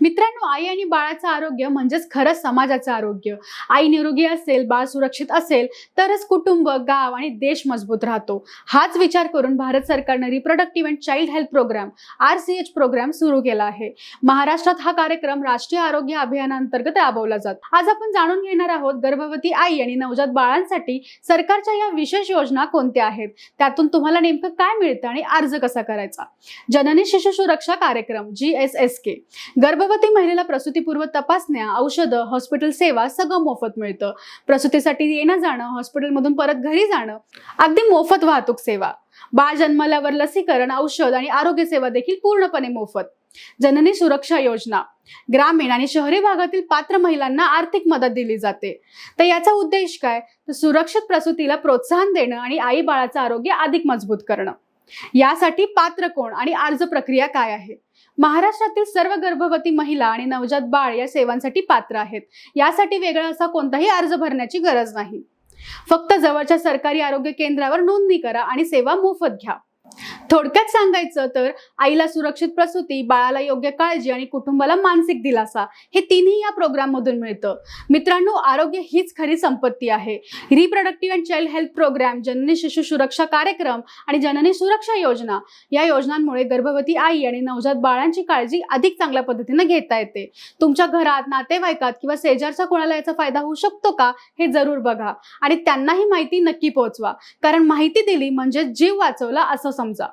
मित्रांनो आई आणि बाळाचं आरोग्य म्हणजेच खरंच समाजाचं आरोग्य. आई निरोगी असेल बाळ सुरक्षित असेल तरच कुटुंब गाव आणि देश मजबूत राहतो. हाच विचार करून भारत सरकारनं reproductive and child health program R C H program सुरू केला आहे. महाराष्ट्रात हा कार्यक्रम राष्ट्रीय आरोग्य अभियानांतर्गत राबवला जातो. आज आपण जाणून घेणार आहोत गर्भवती आई आणि नवजात बाळांसाठी सरकारच्या या विशेष योजना कोणत्या आहेत? त्यातून तुम्हाला नेमकं काय मिळतं आणि अर्ज कसा करायचा? जननी शिशु सुरक्षा कार्यक्रम जी एस एस के गर्भ गर्भवती महिलेला प्रसूतीपूर्व तपासण्या औषधं हॉस्पिटल सेवा सगळं मोफत मिळतं. प्रसूतीसाठी येणं जाणं हॉस्पिटलमधून परत घरी जाणं अगदी मोफत वाहतूक सेवा. बाळ जन्मल्यावर लसीकरण औषध आणि आरोग्य सेवा देखील पूर्णपणे मोफत. जननी सुरक्षा योजना. ग्रामीण आणि शहरी भागातील पात्र महिलांना आर्थिक मदत दिली जाते. तर याचा उद्देश काय? तर सुरक्षित प्रसूतीला प्रोत्साहन देणं आणि आई बाळाचं आरोग्य अधिक मजबूत करणं. यासाठी पात्र कोण आणि अर्ज प्रक्रिया काय आहे? महाराष्ट्रातील सर्व गर्भवती महिला आणि नवजात बाळ या सेवांसाठी पात्र आहेत. यासाठी वेगळा असा कोणताही अर्ज भरण्याची गरज नाही. फक्त जवळच्या सरकारी आरोग्य केंद्रावर नोंदणी करा आणि सेवा मोफत घ्या. थोडक्यात सांगायचं तर आईला सुरक्षित प्रसूती बाळाला योग्य काळजी आणि कुटुंबाला मानसिक दिलासा हे तिन्ही या प्रोग्राम मधून मिळतं. मित्रांनो आरोग्य हीच खरी संपत्ती आहे. Reproductive and child health program Janani Shishu Suraksha Karyakram आणि जननी सुरक्षा योजना या योजनांमुळे गर्भवती आई आणि नवजात बाळांची काळजी अधिक चांगल्या पद्धतीने घेता येते. तुमच्या घरात नातेवाईकात किंवा शेजारचा कोणाला याचा फायदा होऊ शकतो का हे जरूर बघा आणि त्यांनाही माहिती नक्की पोहोचवा. कारण माहिती दिली म्हणजे जीव वाचवला असं समजा.